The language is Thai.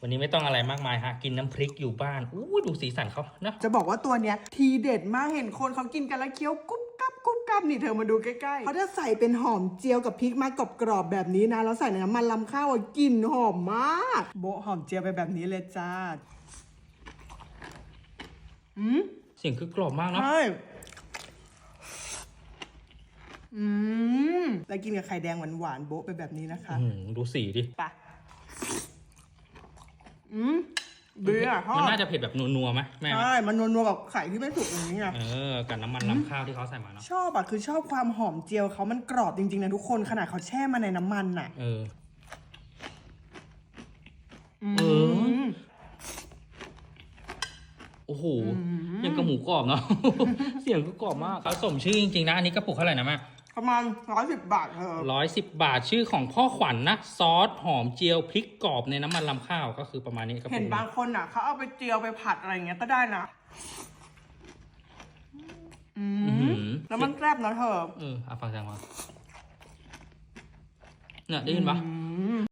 วันนี้ไม่ต้องอะไรมากมายฮะ กินน้ำพริกอยู่บ้านอู้ดูสีสันเขาเนอะจะบอกว่าตัวเนี้ยทีเด็ดมากเห็นคนเขากินกันแล้วเคี้ยวกุ๊บกับกุ๊บกับนี่เธอมาดูใกล้ๆเขาจะใส่เป็นหอมเจียวกับพริกมากรอบๆแบบนี้นะแล้วใส่ในน้ำมันลำข้าวอะกลิ่นหอมมาก โบะหอมเจียวไปแบบนี้เลยจ้าอืมเสียงคือกรอบมากเนาะใช่อืมแล้วกินกับไข่แดงหวานๆโบะไปแบบนี้นะคะ อื้อหือดูสีดิ ไปะอืม ดีอะชอมันบน่าจะเผ็ดแบบนัวๆไหมแม่ ใช่มันนัวๆกับไข่ที่ไม่สุกอย่างนี้ไง เออ กับน้ำมันลำข้าวที่เขาใส่มาเนาะ ชอบอะคือชอบความหอมเจียวเขามันกรอบจริงๆนะทุกคนขนาดเขาแช่มาในน้ำมันน่ะ เอออืเออมโอ้โห ยังกับหมูกรอบเนาะ เสียงก็กรอบมากเขาสมชื่อจริงๆนะ อันนี้กระปุกเท่าไหร่นะแม่ ประมาณร้อยสิบบาทเธอร้อยสิบบาทชื่อของพ่อขวัญนะซอสหอมเจียวพริกกรอบในน้ำมันลำข้าวก็คือประมาณนี้กระปุกเห็นบางคนอะเขาเอาไปเจียวไปผัดอะไรอย่างเงี้ยก็ได้นะอือื้อมหือแล้วมันแซ่บนะเธอเออเอาฟังจังมาเนี่ยได้ยินปะอืม